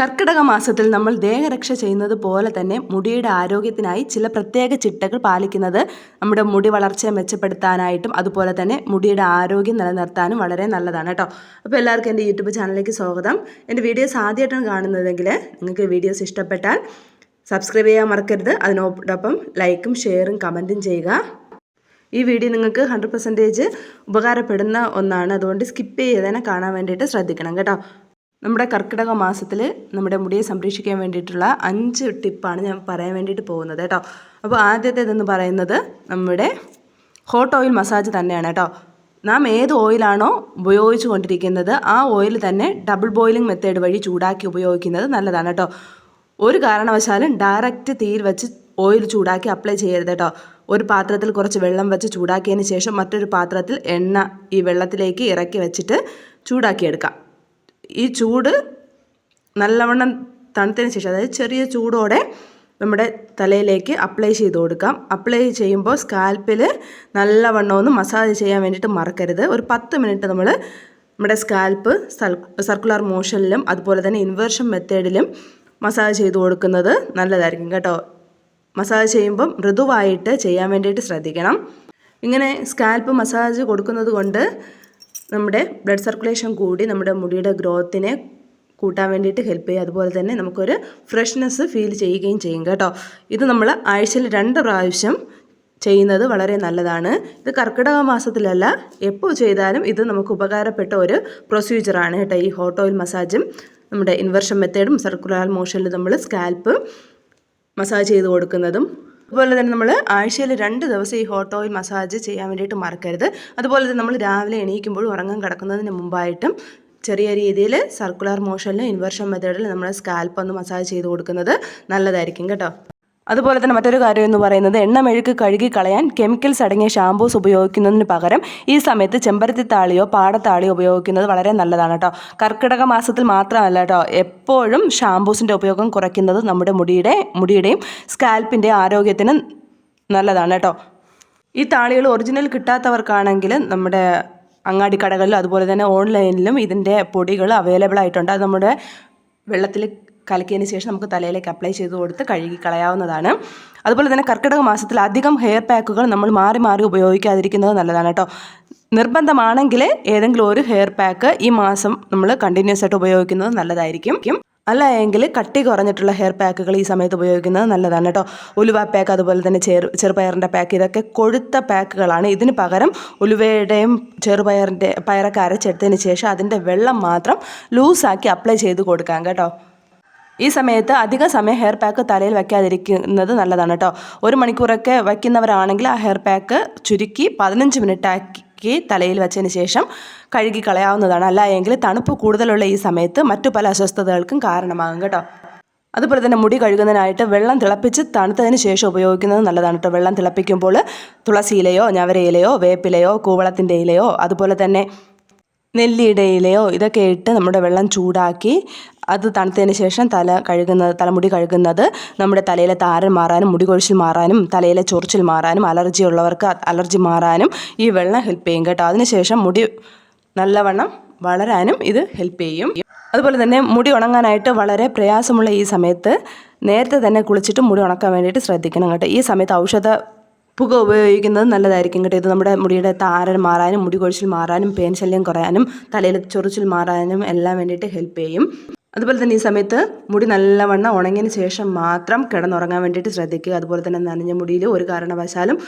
കർക്കിടക മാസത്തിൽ നമ്മൾ ദേഹരക്ഷ ചെയ്യുന്നത് പോലെ തന്നെ മുടിയുടെ ആരോഗ്യത്തിനായി ചില പ്രത്യേക ചിട്ടകൾ പാലിക്കുന്നത് നമ്മുടെ മുടി വളർച്ചയെ മെച്ചപ്പെടുത്താനായിട്ടും അതുപോലെ തന്നെ മുടിയുടെ ആരോഗ്യം നിലനിർത്താനും വളരെ നല്ലതാണ് കേട്ടോ. അപ്പോൾ എല്ലാവർക്കും എന്റെ യൂട്യൂബ് ചാനലിലേക്ക് സ്വാഗതം. എന്റെ വീഡിയോസ് ആദ്യമായിട്ടാണ് കാണുന്നതെങ്കിൽ നിങ്ങൾക്ക് വീഡിയോസ് ഇഷ്ടപ്പെട്ടാൽ സബ്സ്ക്രൈബ് ചെയ്യാൻ മറക്കരുത്. അതിനോടൊപ്പം ലൈക്കും ഷെയറും കമന്റും ചെയ്യുക. ഈ വീഡിയോ നിങ്ങൾക്ക് ഹൺഡ്രഡ് പെർസെന്റേജ് ഉപകാരപ്പെടുന്ന ഒന്നാണ്. അതുകൊണ്ട് സ്കിപ്പ് ചെയ്തതിനെ കാണാൻ വേണ്ടിയിട്ട് ശ്രദ്ധിക്കണം കേട്ടോ. നമ്മുടെ കർക്കിടക മാസത്തിൽ നമ്മുടെ മുടിയെ സംരക്ഷിക്കാൻ വേണ്ടിയിട്ടുള്ള അഞ്ച് ടിപ്പാണ് ഞാൻ പറയാൻ വേണ്ടിയിട്ട് പോകുന്നത് കേട്ടോ. അപ്പോൾ ആദ്യത്തേതെന്ന് പറയുന്നത് നമ്മുടെ ഹോട്ട് ഓയിൽ മസാജ് തന്നെയാണ് കേട്ടോ. നാം ഏത് ഓയിലാണോ ഉപയോഗിച്ചു കൊണ്ടിരിക്കുന്നത് ആ ഓയിൽ തന്നെ ഡബിൾ ബോയിലിംഗ് മെത്തേഡ് വഴി ചൂടാക്കി ഉപയോഗിക്കുന്നത് നല്ലതാണ് കേട്ടോ. ഒരു കാരണവശാലും ഡയറക്റ്റ് തീയിൽ വെച്ച് ഓയിൽ ചൂടാക്കി അപ്ലൈ ചെയ്യരുത് കേട്ടോ. ഒരു പാത്രത്തിൽ കുറച്ച് വെള്ളം വെച്ച് ചൂടാക്കിയതിന് ശേഷം മറ്റൊരു പാത്രത്തിൽ എണ്ണ ഈ വെള്ളത്തിലേക്ക് ഇറക്കി വെച്ചിട്ട് ചൂടാക്കിയെടുക്കാം. ഈ ചൂട് നല്ലവണ്ണം തണുത്തതിന് ശേഷം അതായത് ചെറിയ ചൂടോടെ നമ്മുടെ തലയിലേക്ക് അപ്ലൈ ചെയ്ത് കൊടുക്കാം. അപ്ലൈ ചെയ്യുമ്പോൾ സ്കാൽപ്പിൽ നല്ലവണ്ണം ഒന്ന് മസാജ് ചെയ്യാൻ വേണ്ടിയിട്ട് മറക്കരുത്. ഒരു പത്ത് മിനിറ്റ് നമ്മൾ നമ്മുടെ സ്കാൽപ്പ് സർക്കുലർ മോഷനിലും അതുപോലെ തന്നെ ഇൻവേർഷൻ മെത്തേഡിലും മസാജ് ചെയ്ത് കൊടുക്കുന്നത് നല്ലതായിരിക്കും കേട്ടോ. മസാജ് ചെയ്യുമ്പം മൃദുവായിട്ട് ചെയ്യാൻ വേണ്ടിയിട്ട് ശ്രദ്ധിക്കണം. ഇങ്ങനെ സ്കാൽപ്പ് മസാജ് കൊടുക്കുന്നത് കൊണ്ട് നമ്മുടെ ബ്ലഡ് സർക്കുലേഷൻ കൂടി നമ്മുടെ മുടിയുടെ ഗ്രോത്തിനെ കൂട്ടാൻ വേണ്ടിയിട്ട് ഹെൽപ്പ് ചെയ്യും അതുപോലെ തന്നെ നമുക്കൊരു ഫ്രഷ്നെസ് ഫീൽ ചെയ്യുകയും ചെയ്യും കേട്ടോ. ഇത് നമ്മൾ ആഴ്ചയിൽ രണ്ട് പ്രാവശ്യം ചെയ്യുന്നത് വളരെ നല്ലതാണ്. ഇത് കർക്കിടക മാസത്തിലല്ല എപ്പോൾ ചെയ്താലും ഇത് നമുക്ക് ഉപകാരപ്പെട്ട ഒരു പ്രൊസീജിയറാണ് കേട്ടോ. ഈ ഹോട്ട് ഓയിൽ മസാജും നമ്മുടെ ഇൻവെർഷൻ മെത്തേഡും സർക്കുലർ മോഷനിൽ നമ്മൾ സ്കാൽപ്പ് മസാജ് ചെയ്ത് കൊടുക്കുന്നതും അതുപോലെ തന്നെ നമ്മൾ ആഴ്ചയിൽ രണ്ട് ദിവസം ഈ ഹോട്ട് ഓയിൽ മസാജ് ചെയ്യാൻ വേണ്ടിയിട്ട് മറക്കരുത്. അതുപോലെ തന്നെ നമ്മൾ രാവിലെ എണീക്കുമ്പോൾ ഉറങ്ങാൻ കിടക്കുന്നതിന് മുമ്പായിട്ടും ചെറിയ രീതിയിൽ സർക്കുലർ മോഷനിലും ഇൻവെർഷൻ മെത്തേഡിൽ നമ്മൾ സ്കാൽപ്പ് ഒന്ന് മസാജ് ചെയ്ത് കൊടുക്കുന്നത് നല്ലതായിരിക്കും കേട്ടോ. അതുപോലെ തന്നെ മറ്റൊരു കാര്യം എന്ന് പറയുന്നത് എണ്ണ മെഴുക്ക് കഴുകി കളയാൻ കെമിക്കൽസ് അടങ്ങിയ ഷാമ്പൂസ് ഉപയോഗിക്കുന്നതിന് പകരം ഈ സമയത്ത് ചെമ്പരത്തി താളിയോ പാടത്താളിയോ ഉപയോഗിക്കുന്നത് വളരെ നല്ലതാണ് കേട്ടോ. കർക്കിടക മാസത്തിൽ മാത്രമല്ല കേട്ടോ എപ്പോഴും ഷാമ്പൂസിന്റെ ഉപയോഗം കുറയ്ക്കുന്നത് നമ്മുടെ മുടിയുടെ മുടിയുടെയും സ്കാൽപ്പിന്റെ ആരോഗ്യത്തിന് നല്ലതാണ് കേട്ടോ. ഈ താളികൾ ഒറിജിനൽ കിട്ടാത്തവർക്കാണെങ്കിൽ നമ്മുടെ അങ്ങാടി കടകളിലും അതുപോലെ തന്നെ ഓൺലൈനിലും ഇതിന്റെ പൊടികൾ അവൈലബിൾ ആയിട്ടുണ്ട്. അത് നമ്മുടെ വെള്ളത്തിൽ കലക്കിയതിന് ശേഷം നമുക്ക് തലയിലേക്ക് അപ്ലൈ ചെയ്ത് കൊടുത്ത് കഴുകി കളയാവുന്നതാണ്. അതുപോലെ തന്നെ കർക്കിടക മാസത്തിൽ അധികം ഹെയർ പാക്കുകൾ നമ്മൾ മാറി മാറി ഉപയോഗിക്കാതിരിക്കുന്നത് നല്ലതാണ് കേട്ടോ. നിർബന്ധമാണെങ്കിൽ ഏതെങ്കിലും ഒരു ഹെയർ പാക്ക് ഈ മാസം നമ്മൾ കണ്ടിന്യൂസ് ആയിട്ട് ഉപയോഗിക്കുന്നത് നല്ലതായിരിക്കും. അല്ല എങ്കിൽ കട്ടി കുറഞ്ഞിട്ടുള്ള ഹെയർ പാക്കുകൾ ഈ സമയത്ത് ഉപയോഗിക്കുന്നത് നല്ലതാണ് കേട്ടോ. ഉലുവ പാക്ക് അതുപോലെ തന്നെ ചെറു ചെറുപയറിന്റെ പാക്ക് ഇതൊക്കെ കൊഴുത്ത പാക്കുകളാണ് ഇതിന് പകരം ഉലുവയുടെയും ചെറുപയറിന്റെ പയറൊക്കെ അരച്ചെടുത്തതിന് ശേഷം അതിന്റെ വെള്ളം മാത്രം ലൂസാക്കി അപ്ലൈ ചെയ്ത് കൊടുക്കാം കേട്ടോ. ഈ സമയത്ത് അധിക സമയം ഹെയർ പാക്ക് തലയിൽ വയ്ക്കാതിരിക്കുന്നത് നല്ലതാണ് കേട്ടോ ഒരു മണിക്കൂറൊക്കെ വയ്ക്കുന്നവരാണെങ്കിൽ ആ ഹെയർ പാക്ക് ചുരുക്കി പതിനഞ്ച് മിനിറ്റ് ആക്കി തലയിൽ വെച്ചതിന് ശേഷം കഴുകി കളയാവുന്നതാണ്. അല്ല എങ്കിൽ തണുപ്പ് കൂടുതലുള്ള ഈ സമയത്ത് മറ്റു പല അസ്വസ്ഥതകൾക്കും കാരണമാകും കേട്ടോ. അതുപോലെ തന്നെ മുടി കഴുകുന്നതിനായിട്ട് വെള്ളം തിളപ്പിച്ച് തണുത്തതിന് ശേഷം ഉപയോഗിക്കുന്നത് നല്ലതാണ് കേട്ടോ വെള്ളം തിളപ്പിക്കുമ്പോൾ തുളസിയിലയോ ഞവരയിലയോ വേപ്പിലയോ കൂവളത്തിന്റെ ഇലയോ അതുപോലെ തന്നെ നെല്ലിയുടെ ഇലയോ ഇതൊക്കെ ഇട്ട് നമ്മുടെ വെള്ളം ചൂടാക്കി അത് തണുത്തതിന് ശേഷം തല കഴുകുന്നത് തലമുടി കഴുകുന്നത് നമ്മുടെ തലയിലെ താരൻ മാറാനും മുടി കൊഴിച്ചിൽ മാറാനും തലയിലെ ചൊറിച്ചിൽ മാറാനും അലർജി ഉള്ളവർക്ക് അലർജി മാറാനും ഈ വെള്ളം ഹെൽപ്പ് ചെയ്യും കേട്ടോ. അതിനുശേഷം മുടി നല്ലവണ്ണം വളരാനും ഇത് ഹെൽപ്പ് ചെയ്യും. അതുപോലെ തന്നെ മുടി ഉണങ്ങാനായിട്ട് വളരെ പ്രയാസമുള്ള ഈ സമയത്ത് നേരത്തെ തന്നെ കുളിച്ചിട്ട് മുടി ഉണക്കാൻ വേണ്ടിയിട്ട് ശ്രദ്ധിക്കണം കേട്ടോ. ഈ സമയത്ത് ഔഷധ പുക ഉപയോഗിക്കുന്നത് നല്ലതായിരിക്കും കേട്ടോ. ഇത് നമ്മുടെ മുടിയുടെ താരൻ മാറാനും മുടി കൊഴിച്ചിൽ മാറാനും പേൻ ശല്യം കുറയാനും തലയിൽ ചൊറിച്ചിൽ മാറാനും എല്ലാം വേണ്ടിയിട്ട് ഹെൽപ്പ് ചെയ്യും. അതുപോലെ തന്നെ ഈ സമയത്ത് മുടി നല്ലവണ്ണം ഉണങ്ങിയതിന് ശേഷം മാത്രം കിടന്നുറങ്ങാൻ വേണ്ടിയിട്ട് ശ്രദ്ധിക്കുക. അതുപോലെ തന്നെ നനഞ്ഞ മുടിയിൽ ഒരു കാരണവശാലും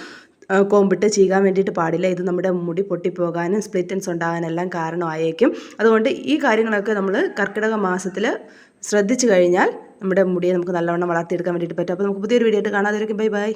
കോമ്പിട്ട് ചീകാൻ വേണ്ടിയിട്ട് പാടില്ല. ഇത് നമ്മുടെ മുടി പൊട്ടിപ്പോകാനും സ്പ്ലിറ്റൻസ് ഉണ്ടാകാനെല്ലാം കാരണമായേക്കും. അതുകൊണ്ട് ഈ കാര്യങ്ങളൊക്കെ നമ്മൾ കർക്കിടക മാസത്തിൽ ശ്രദ്ധിച്ചു കഴിഞ്ഞാൽ നമ്മുടെ മുടിയെ നമുക്ക് നല്ലവണ്ണം വളർത്തിയെടുക്കാൻ വേണ്ടിയിട്ട് പറ്റും. അപ്പോൾ നമുക്ക് പുതിയൊരു വീഡിയോ ആയിട്ട് കാണാതിരിക്കും ബൈ ബൈ.